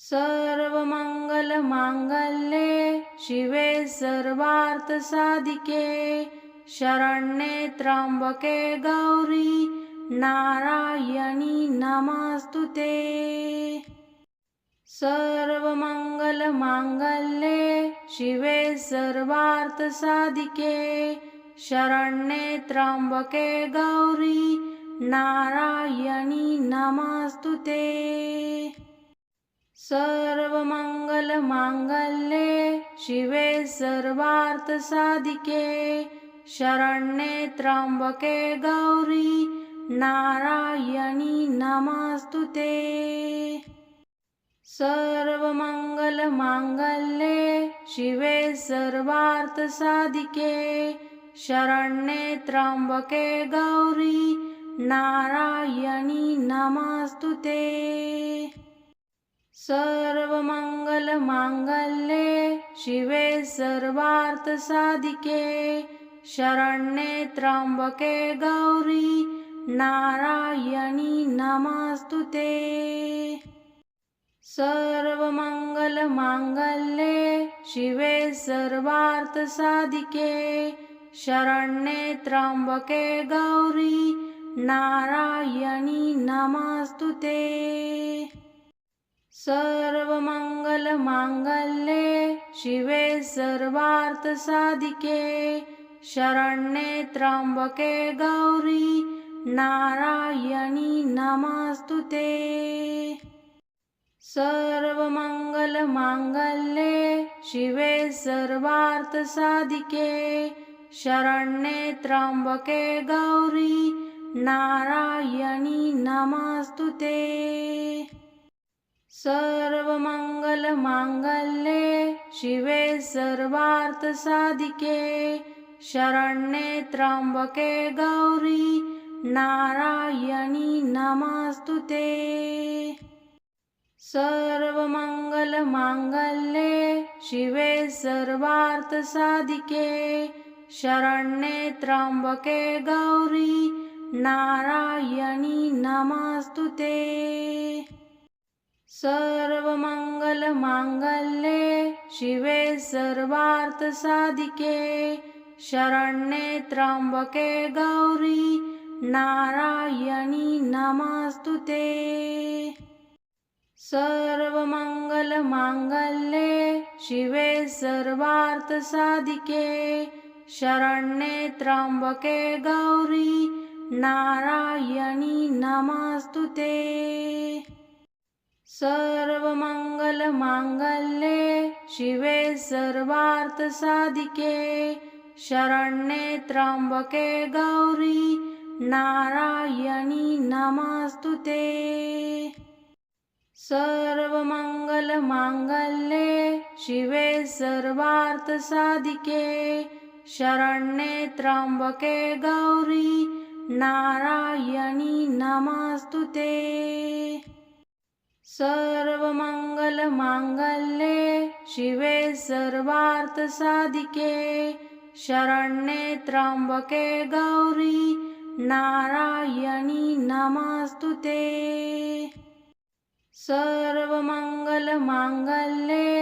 सर्वमङ्गलमाङ्गल्ये शिवे सर्वार्थसाधिके शरण्ये त्र्यम्बके गौरी नारायणी नमस्तु ते सर्वमङ्गलमाङ्गल्ये शिवे सर्वार्थसाधिके शरण्ये त्र्यम्बके गौरी नारायणी नमस्तु ते सर्वमङ्गलमाङ्गल्ये शिवे सर्वार्थसाधिके शरण्ये त्र्यम्बके गौरी नारायणी नमस्तु ते सर्वमङ्गलमाङ्गल्ये शिवे सर्वार्थसाधिके शरण्ये त्र्यम्बके गौरी नारायणी नमस्तु ते सर्वमङ्गलमाङ्गल्ये शिवे सर्वार्थसाधिके शरण्ये त्र्यम्बके गौरी नारायणी नमस्तु ते सर्वमङ्गलमाङ्गल्ये शिवे सर्वार्थसाधिके शरण्ये त्र्यम्बके गौरी नारायणी नमस्तु ते सर्वमङ्गलमाङ्गल्ये शिवे सर्वार्थसाधिके शरण्ये त्र्यम्बके गौरी नारायणी नमस्तु ते सर्वमङ्गलमाङ्गल्ये शिवे सर्वार्थसाधिके शरण्ये त्र्यम्बके गौरी नारायणी नमस्तु ते सर्वमङ्गलमाङ्गल्ये शिवे सर्वार्थसाधिके शरण्ये त्र्यम्बके गौरी नारायणी नमस्तु ते सर्वमङ्गलमाङ्गल्ये शिवे सर्वार्थसाधिके शरण्ये त्र्यम्बके गौरी नारायणी नमस्तु ते सर्वमङ्गलमाङ्गल्ये शिवे सर्वार्थसाधिके शरण्ये त्र्यम्बके गौरी नारायणी नमस्तु ते. सर्वमङ्गलमाङ्गल्ये शिवे सर्वार्थसाधिके शरण्ये त्र्यम्बके गौरी नारायणी नमस्तु ते. सर्वमङ्गलमाङ्गल्ये शिवे सर्वार्थसाधिके शरण्ये त्र्यम्बके गौरी नारायणी नमस्तु ते सर्वमङ्गलमाङ्गल्ये शिवे सर्वार्थसाधिके शरण्ये त्र्यम्बके गौरी नारायणी नमस्तु ते सर्वमङ्गलमाङ्गल्ये शिवे सर्वार्थसाधिके शरण्ये त्र्यम्बके गौरी नारायणी नमस्तु ते सर्वमङ्गलमाङ्गल्ये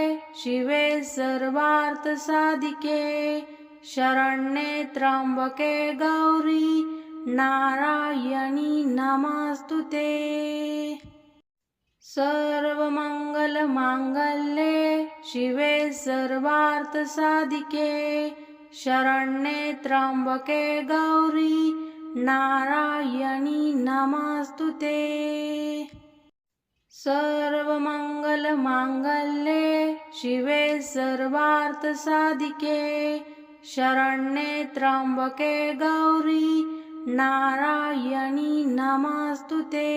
शिवे सर्वार्थसाधिके शरण्ये त्र्यम्बके गौरी नारायणी नमस्तु ते सर्वमङ्गलमाङ्गल्ये शिवे सर्वार्थसाधिके शरण्ये त्र्यम्बके गौरी नारायणी नमस्तु ते सर्वमङ्गलमाङ्गल्ये शिवे सर्वार्थसाधिके शरण्ये त्र्यम्बके गौरी नारायणी नमस्तु ते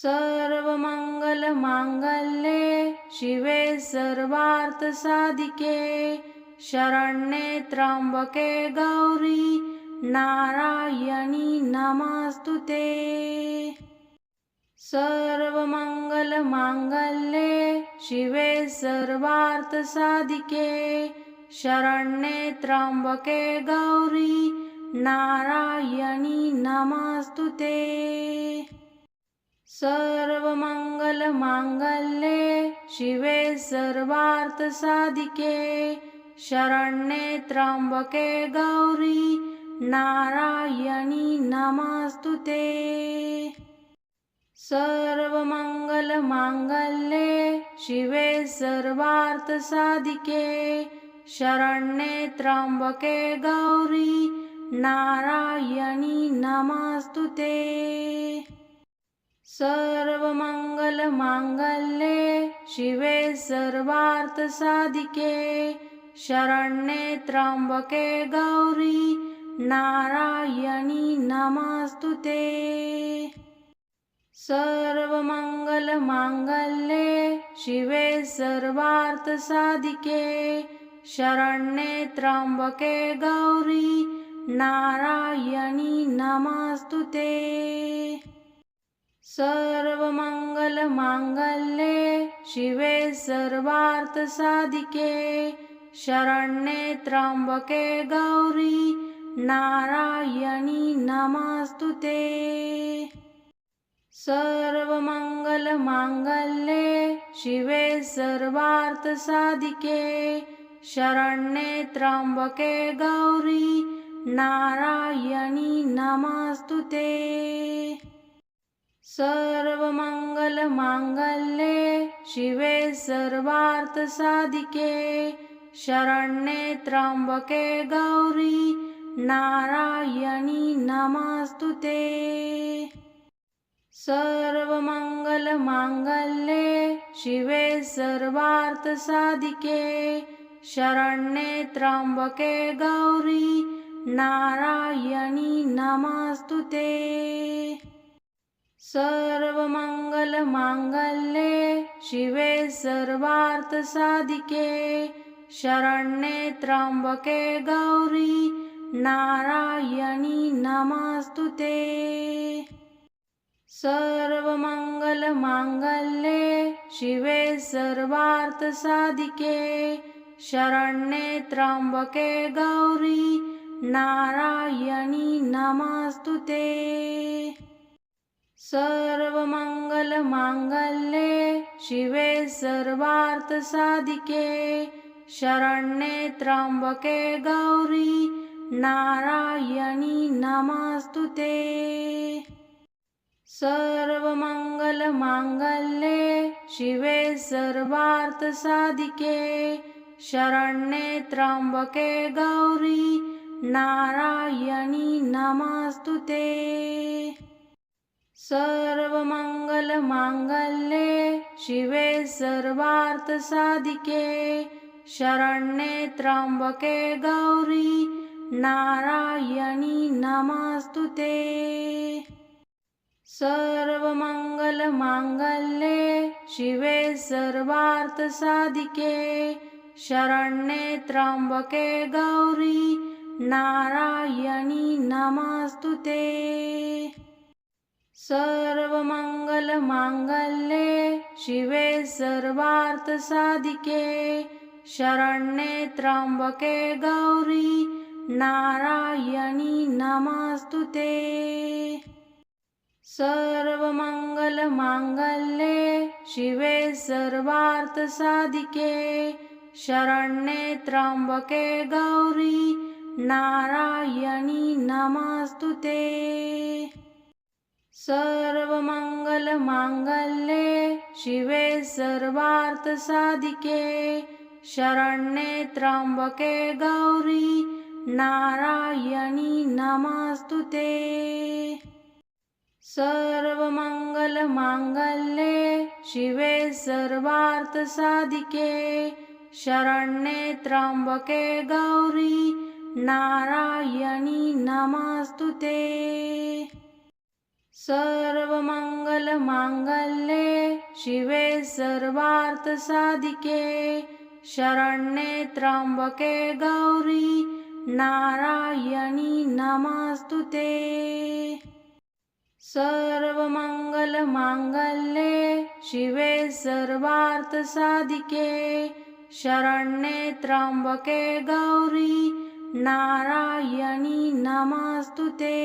सर्वमङ्गलमाङ्गल्ये शिवे सर्वार्थसाधिके शरण्ये त्र्यम्बके गौरी नारायणी नमस्तु ते सर्वमङ्गलमाङ्गल्ये शिवे सर्वार्थसाधिके शरण्ये त्र्यम्बके गौरी नारायणी नमस्तु ते सर्वमङ्गलमाङ्गल्ये शिवे सर्वार्थसाधिके शरण्ये त्र्यम्बके गौरी नारायणी नमस्तु ते. सर्वमङ्गलमाङ्गल्ये शिवे सर्वार्थसाधिके शरण्ये त्र्यम्बके गौरी नारायणी नमस्तु ते. सर्वमङ्गलमाङ्गल्ये शिवे सर्वार्थसाधिके शरण्ये त्र्यम्बके गौरी नारायणी नमस्तु ते सर्वमङ्गलमाङ्गल्ये शिवे सर्वार्थसाधिके शरण्ये त्र्यम्बके गौरी नारायणी नमस्तु ते सर्वमङ्गलमाङ्गल्ये शिवे सर्वार्थसाधिके शरण्ये त्र्यम्बके गौरी नारायणी नमस्तु ते सर्वमङ्गलमाङ्गल्ये शिवे सर्वार्थसाधिके शरण्ये त्र्यम्बके गौरी नारायणी नमस्तु ते सर्वमङ्गलमाङ्गल्ये शिवे सर्वार्थसाधिके शरण्ये त्र्यम्बके गौरी नारायणी नमस्तु ते सर्वमङ्गलमाङ्गल्ये शिवे सर्वार्थसाधिके शरण्ये त्र्यम्बके गौरी नारायणी नमस्तु ते सर्वमङ्गलमाङ्गल्ये शिवे सर्वार्थसाधिके शरण्ये त्र्यम्बके गौरी नारायणी नमस्तु ते सर्वमङ्गलमाङ्गल्ये शिवे सर्वार्थसाधिके शरण्ये त्र्यम्बके गौरी नारायणी नमस्तु ते सर्वमङ्गलमाङ्गल्ये शिवे सर्वार्थसाधिके शरण्ये त्र्यम्बके गौरी नारायणी नमस्तु ते सर्वमङ्गलमाङ्गल्ये शिवे सर्वार्थसाधिके शरण्ये त्र्यम्बके गौरी नारायणी नमस्तु ते सर्वमङ्गलमाङ्गल्ये शिवे सर्वार्थसाधिके शरण्ये त्र्यम्बके गौरी नारायणी नमस्तु ते. सर्वमङ्गलमाङ्गल्ये शिवे सर्वार्थसाधिके शरण्ये त्र्यम्बके गौरी नारायणी नमस्तु ते. सर्वमङ्गलमाङ्गल्ये शिवे सर्वार्थसाधिके शरण्ये त्र्यम्बके गौरी नारायणी नमस्तु ते सर्वमङ्गलमाङ्गल्ये शिवे सर्वार्थसाधिके शरण्ये त्र्यम्बके गौरी नारायणी नमस्तु ते सर्वमङ्गलमाङ्गल्ये शिवे सर्वार्थसाधिके शरण्ये त्र्यम्बके गौरी नारायणी नमस्तु ते सर्वमङ्गलमाङ्गल्ये शिवे सर्वार्थसाधिके शरण्ये त्र्यम्बके गौरी नारायणी नमस्तु ते सर्वमङ्गलमाङ्गल्ये शिवे सर्वार्थसाधिके शरण्ये त्र्यम्बके गौरी नारायणी नमस्तु ते सर्वमङ्गलमाङ्गल्ये शिवे सर्वार्थसाधिके शरण्ये त्र्यम्बके गौरी नारायणी नमस्तु ते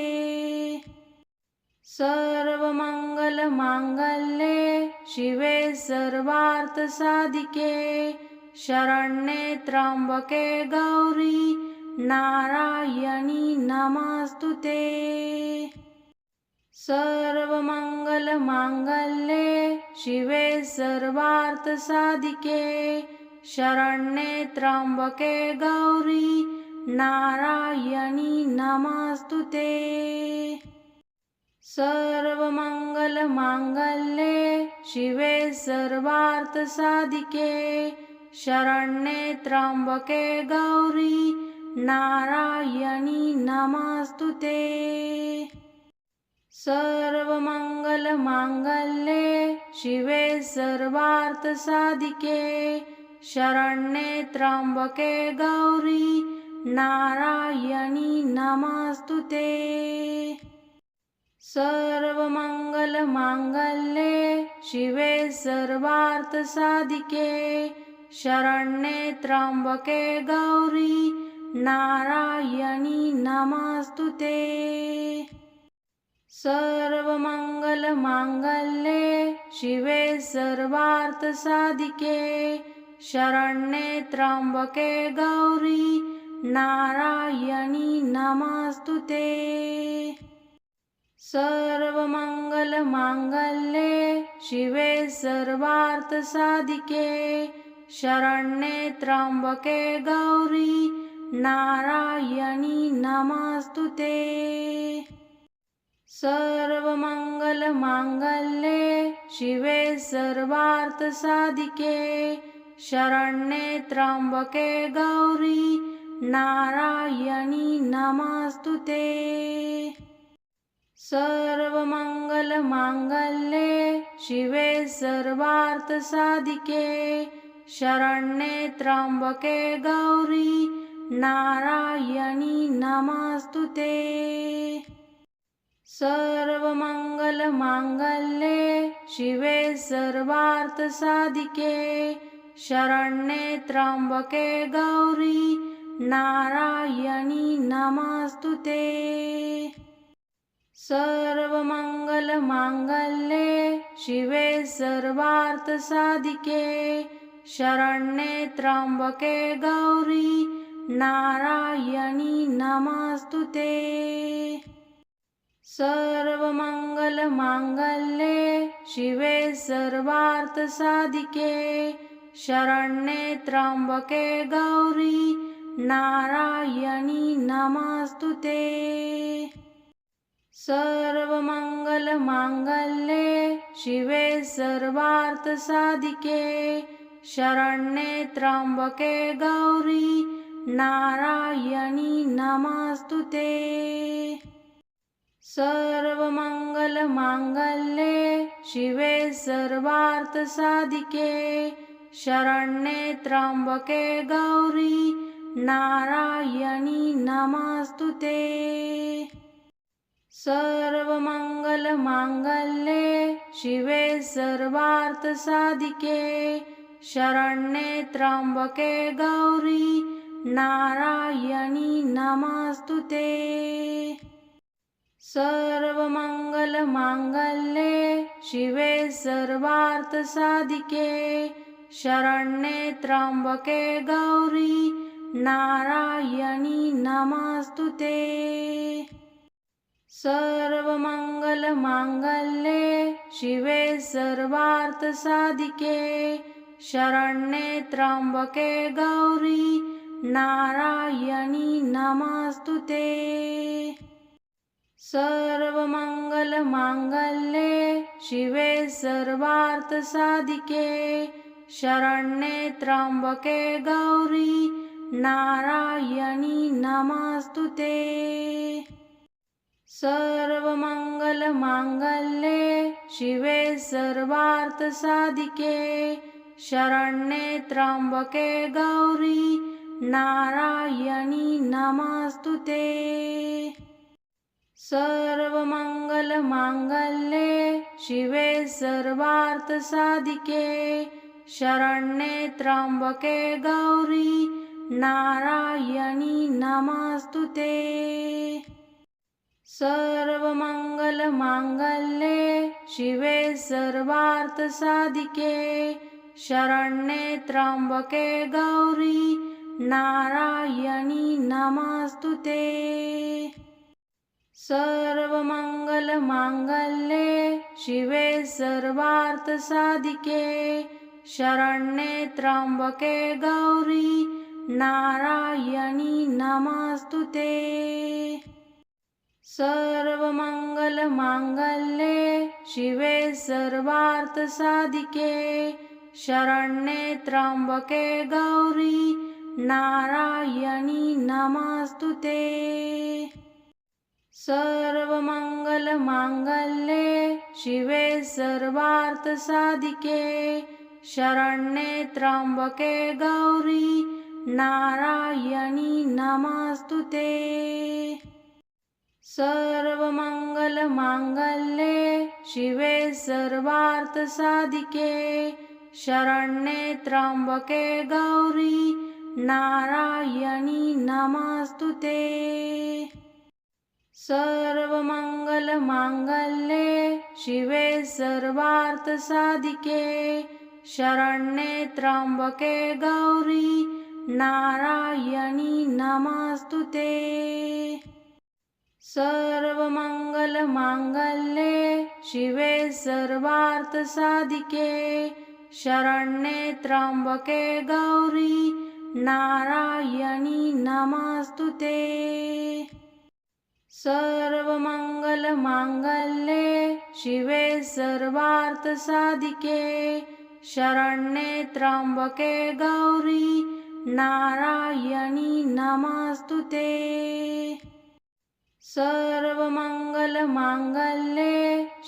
सर्वमङ्गलमाङ्गल्ये शिवे सर्वार्थसाधिके शरण्ये त्र्यम्बके गौरी नारायणी नमस्तु ते सर्वमङ्गलमाङ्गल्ये शिवे सर्वार्थसाधिके शरण्ये त्र्यम्बके गौरी नारायणी नमस्तु ते सर्वमङ्गलमाङ्गल्ये शिवे सर्वार्थसाधिके शरण्ये त्र्यम्बके गौरी नारायणी नमस्तु ते सर्वमङ्गलमाङ्गल्ये शिवे सर्वार्थसाधिके शरण्ये त्र्यम्बके गौरी नारायणी नमस्तु ते सर्वमङ्गलमाङ्गल्ये शिवे सर्वार्थसाधिके शरण्ये त्र्यम्बके गौरी नारायणी नमस्तु ते. सर्वमङ्गलमाङ्गल्ये शिवे सर्वार्थसाधिके शरण्ये त्र्यम्बके गौरी नारायणी नमस्तु ते. सर्वमङ्गलमाङ्गल्ये शिवे सर्वार्थसाधिके शरण्ये त्र्यम्बके गौरी नारायणी नमस्तु ते सर्वमङ्गलमाङ्गल्ये शिवे सर्वार्थसाधिके शरण्ये त्र्यम्बके गौरी नारायणी नमस्तु ते सर्वमङ्गलमाङ्गल्ये शिवे सर्वार्थसाधिके शरण्ये त्र्यम्बके गौरी नारायणी नमस्तु ते सर्वमङ्गलमाङ्गल्ये शिवे सर्वार्थसाधिके शरण्ये त्र्यम्बके गौरी नारायणी नमस्तु ते सर्वमङ्गलमाङ्गल्ये शिवे सर्वार्थसाधिके शरण्ये त्र्यम्बके गौरी नारायणी नमस्तु ते सर्वमङ्गलमाङ्गल्ये शिवे सर्वार्थसाधिके शरण्ये त्र्यम्बके गौरी नारायणी नमस्तु ते सर्वमङ्गलमाङ्गल्ये शिवे सर्वार्थसाधिके शरण्ये त्र्यम्बके गौरी नारायणी नमस्तु ते सर्वमङ्गलमाङ्गल्ये शिवे सर्वार्थसाधिके शरण्ये त्र्यम्बके गौरी नारायणी नमस्तु ते सर्वमङ्गलमाङ्गल्ये शिवे सर्वार्थसाधिके शरण्ये त्र्यम्बके गौरी नारायणी नमस्तु ते सर्वमङ्गलमाङ्गल्ये शिवे सर्वार्थसाधिके शरण्ये त्र्यम्बके गौरी नारायणी नमस्तु ते सर्वमङ्गलमाङ्गल्ये शिवे सर्वार्थसाधिके शरण्ये त्र्यम्बके गौरी नारायणी नमस्तु ते सर्वमङ्गलमाङ्गल्ये शिवे सर्वार्थसाधिके शरण्ये त्र्यम्बके गौरी नारायणी नमस्तु ते सर्वमङ्गलमाङ्गल्ये शिवे सर्वार्थसाधिके शरण्ये त्र्यम्बके गौरी नारायणी नमस्तु ते सर्वमङ्गलमाङ्गल्ये शिवे सर्वार्थसाधिके शरण्ये त्र्यम्बके गौरी नारायणी नमस्तु ते सर्वमङ्गलमाङ्गल्ये शिवे सर्वार्थसाधिके शरण्ये त्र्यम्बके गौरी नारायणी नमस्तु ते सर्वमङ्गलमाङ्गल्ये शिवे सर्वार्थसाधिके शरण्ये त्र्यम्बके गौरी नारायणी नमस्तु ते सर्वमङ्गलमाङ्गल्ये शिवे सर्वार्थसाधिके शरण्ये त्र्यम्बके गौरी नारायणी नमस्तु ते सर्वमङ्गलमाङ्गल्ये शिवे सर्वार्थसाधिके शरण्ये त्र्यम्बके गौरी नारायणी नमस्तु ते सर्वमङ्गलमाङ्गल्ये शिवे सर्वार्थसाधिके शरण्ये त्र्यम्बके गौरी नारायणी नमस्तु ते सर्वमङ्गलमाङ्गल्ये शिवे सर्वार्थसाधिके शरण्ये त्र्यम्बके गौरी नारायणी नमस्तु ते सर्वमङ्गलमाङ्गल्ये शिवे सर्वार्थसाधिके शरण्ये त्र्यम्बके गौरी नारायणी नमस्तु ते सर्वमङ्गलमाङ्गल्ये शिवे सर्वार्थसाधिके शरण्ये त्र्यम्बके गौरी नारायणी नमस्तु ते सर्वमङ्गलमाङ्गल्ये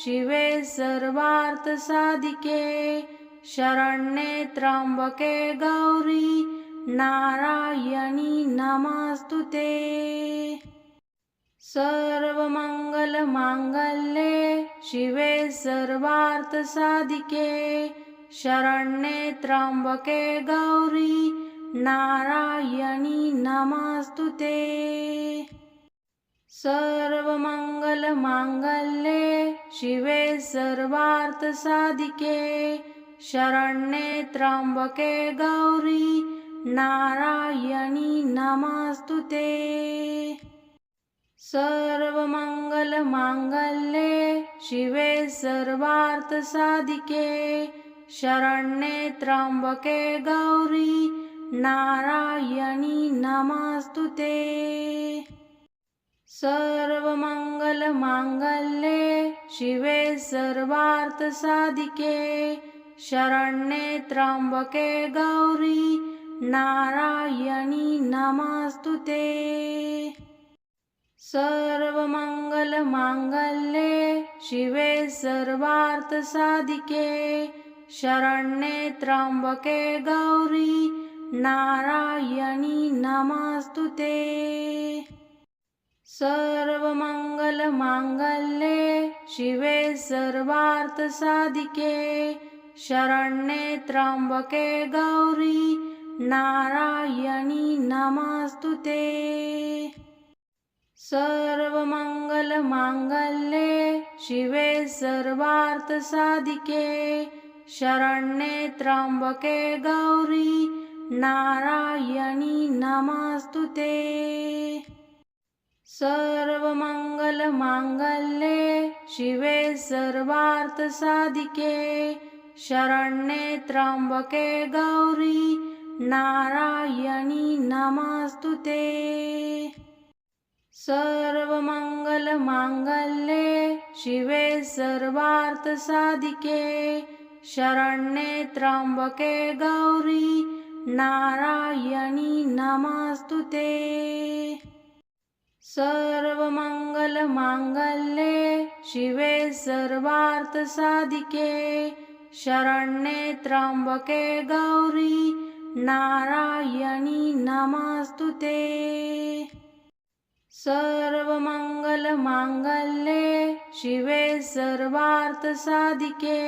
शिवे सर्वार्थसाधिके शरण्ये त्र्यम्बके गौरी नारायणी नमस्तु ते सर्वमङ्गलमाङ्गल्ये शिवे सर्वार्थसाधिके शरण्ये त्र्यम्बके गौरी नारायणी नमस्तु ते सर्वमङ्गलमाङ्गल्ये शिवे सर्वार्थसाधिके शरण्ये त्र्यम्बके गौरी नारायणी नमस्तु ते सर्वमङ्गलमाङ्गल्ये शिवे सर्वार्थसाधिके शरण्ये त्र्यम्बके गौरी नारायणी नमस्तु ते सर्वमङ्गलमाङ्गल्ये शिवे सर्वार्थसाधिके शरण्ये त्र्यम्बके गौरी नारायणी नमस्तु ते सर्वमङ्गलमाङ्गल्ये शिवे सर्वार्थसाधिके शरण्ये त्र्यम्बके गौरी नारायणी नमस्तु ते सर्वमङ्गलमाङ्गल्ये शिवे सर्वार्थसाधिके शरण्ये त्र्यम्बके गौरी नारायणी नमस्तु ते सर्वमङ्गलमाङ्गल्ये शिवे सर्वार्थसाधिके शरण्ये त्र्यम्बके गौरी नारायणी नमस्तु ते सर्वमङ्गलमाङ्गल्ये शिवे सर्वार्थसाधिके शरण्ये त्र्यम्बके गौरी नारायणी नमस्तु ते सर्वमङ्गलमाङ्गल्ये शिवे सर्वार्थसाधिके शरण्ये त्र्यम्बके गौरी नारायणी नमस्तु ते सर्वमङ्गलमाङ्गल्ये शिवे सर्वार्थसाधिके शरण्ये त्र्यम्बके गौरी नारायणी नमस्तु ते सर्वमङ्गलमाङ्गल्ये शिवे सर्वार्थसाधिके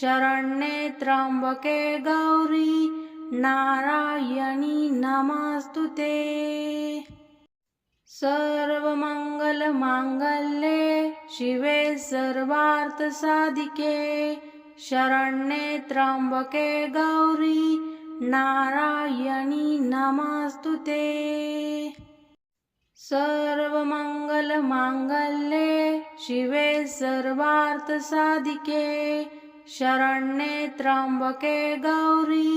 शरण्ये त्र्यम्बके गौरी नारायणी नमस्तु ते सर्वमङ्गलमाङ्गल्ये शिवे सर्वार्थसाधिके शरण्ये त्र्यम्बके गौरी नारायणी नमस्तु ते सर्वमङ्गलमाङ्गल्ये शिवे सर्वार्थसाधिके शरण्ये त्र्यम्बके गौरी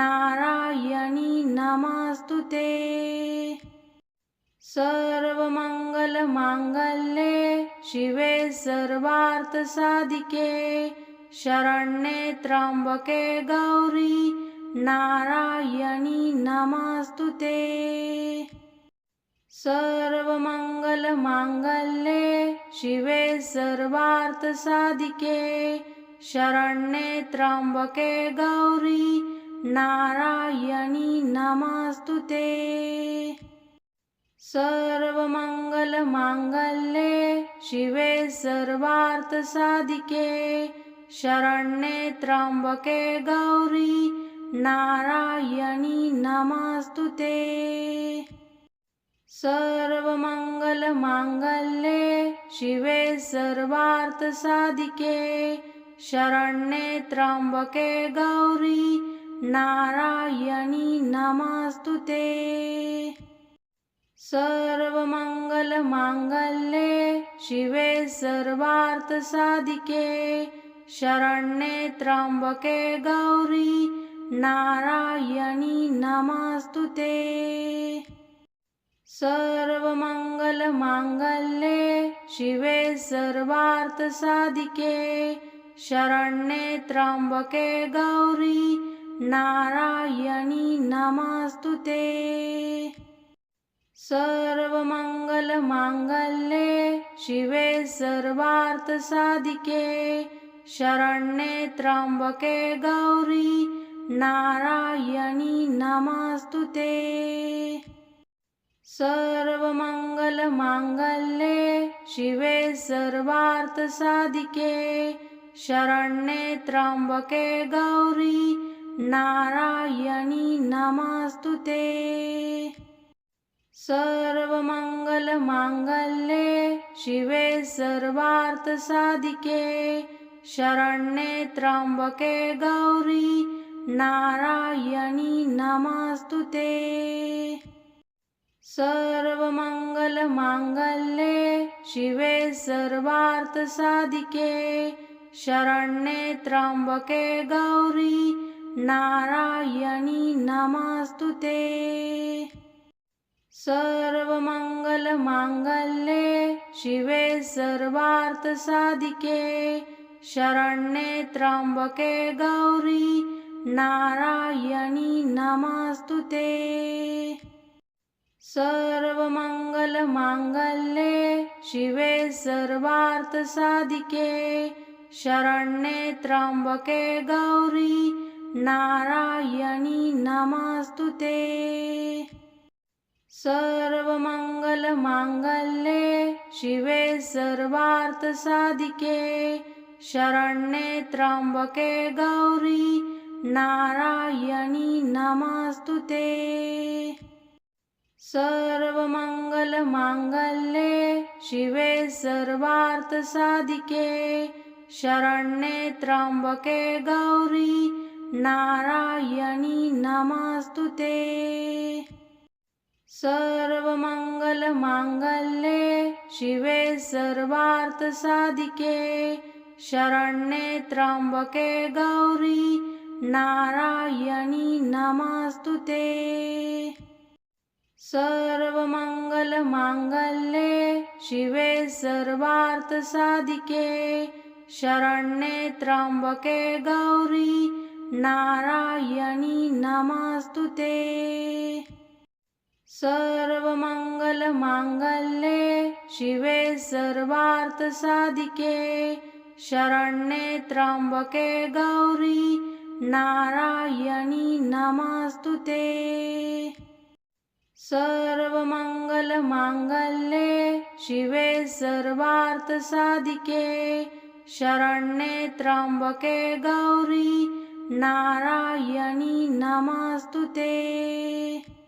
नारायणी नमस्तु ते सर्वमङ्गलमाङ्गल्ये शिवे सर्वार्थसाधिके शरण्ये त्र्यम्बके गौरी नारायणी नमस्तु ते सर्वमङ्गलमाङ्गल्ये शिवे सर्वार्थसाधिके शरण्ये त्र्यम्बके गौरी नारायणी नमस्तु ते सर्वमङ्गलमाङ्गल्ये शिवे सर्वार्थसाधिके शरण्ये त्र्यम्बके गौरी नारायणी नमस्तु ते सर्वमङ्गलमाङ्गल्ये शिवे सर्वार्थसाधिके शरण्ये त्र्यम्बके गौरी नारायणी नमस्तु ते सर्वमङ्गलमाङ्गल्ये शिवे सर्वार्थसाधिके शरण्ये त्र्यम्बके गौरी नारायणी नमस्तु ते सर्वमङ्गलमाङ्गल्ये शिवे सर्वार्थसाधिके शरण्ये त्र्यम्बके गौरी नारायणी नमस्तु ते सर्वमङ्गलमाङ्गल्ये शिवे सर्वार्थसाधिके शरण्ये त्र्यम्बके गौरी नारायणी नमस्तु ते. सर्वमङ्गलमाङ्गल्ये शिवे सर्वार्थसाधिके शरण्ये त्र्यम्बके गौरी नारायणी नमस्तु ते. सर्वमङ्गलमाङ्गल्ये शिवे सर्वार्थसाधिके शरण्ये त्र्यम्बके गौरी नारायणी नमस्तु ते सर्वमङ्गलमाङ्गल्ये शिवे सर्वार्थसाधिके शरण्ये त्र्यम्बके गौरी नारायणी नमस्तु ते सर्वमङ्गलमाङ्गल्ये शिवे सर्वार्थसाधिके शरण्ये त्र्यम्बके गौरी नारायणी नमस्तु ते सर्वमङ्गलमाङ्गल्ये शिवे सर्वार्थसाधिके शरण्ये त्र्यम्बके गौरी नारायणी नमस्तु ते सर्वमङ्गलमाङ्गल्ये शिवे सर्वार्थसाधिके शरण्ये त्र्यम्बके गौरी नारायणी नमस्तु ते सर्वमङ्गलमाङ्गल्ये शिवे सर्वार्थसाधिके शरण्ये त्र्यम्बके गौरी नारायणी नमस्तु ते सर्वमङ्गलमाङ्गल्ये शिवे सर्वार्थसाधिके शरण्ये त्र्यम्बके गौरी नारायणी नमस्तु ते सर्वमङ्गलमाङ्गल्ये शिवे सर्वार्थसाधिके शरण्ये त्र्यम्बके गौरी नारायणी नमस्तु ते सर्वमङ्गलमाङ्गल्ये शिवे सर्वार्थसाधिके शरण्ये त्र्यम्बके गौरी नारायणी नमस्तु ते. सर्वमङ्गलमाङ्गल्ये शिवे सर्वार्थसाधिके शरण्ये त्र्यम्बके गौरी नारायणी नमस्तु ते.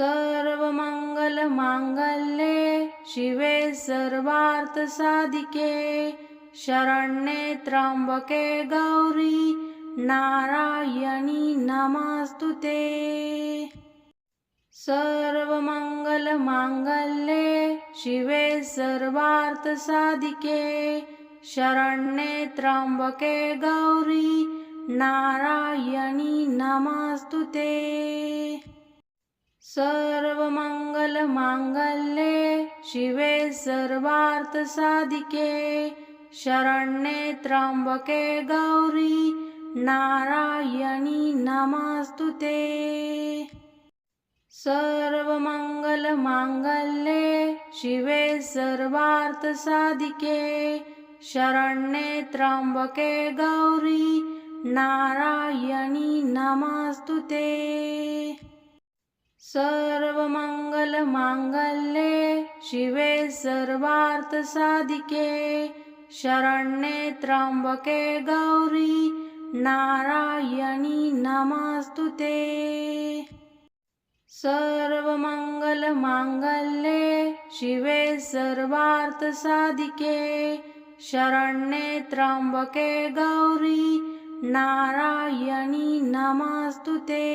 सर्वमङ्गलमाङ्गल्ये शिवे सर्वार्थसाधिके शरण्ये त्र्यम्बके गौरी नारायणी नमस्तु ते. सर्वमङ्गलमाङ्गल्ये शिवे सर्वार्थसाधिके शरण्ये त्र्यम्बके गौरी नारायणी नमस्तु ते. सर्वमङ्गलमाङ्गल्ये शिवे सर्वार्थसाधिके शरण्ये त्र्यम्बके गौरी नारायणी नमस्तु ते सर्वमङ्गलमाङ्गल्ये शिवे सर्वार्थसाधिके शरण्ये त्र्यम्बके गौरी नारायणी नमस्तु ते सर्वमङ्गलमाङ्गल्ये शिवे सर्वार्थसाधिके शरण्ये त्र्यम्बके गौरी नारायणी नमस्तु ते सर्वमङ्गलमाङ्गल्ये शिवे सर्वार्थसाधिके शरण्ये त्र्यम्बके गौरी नारायणी नमस्तु ते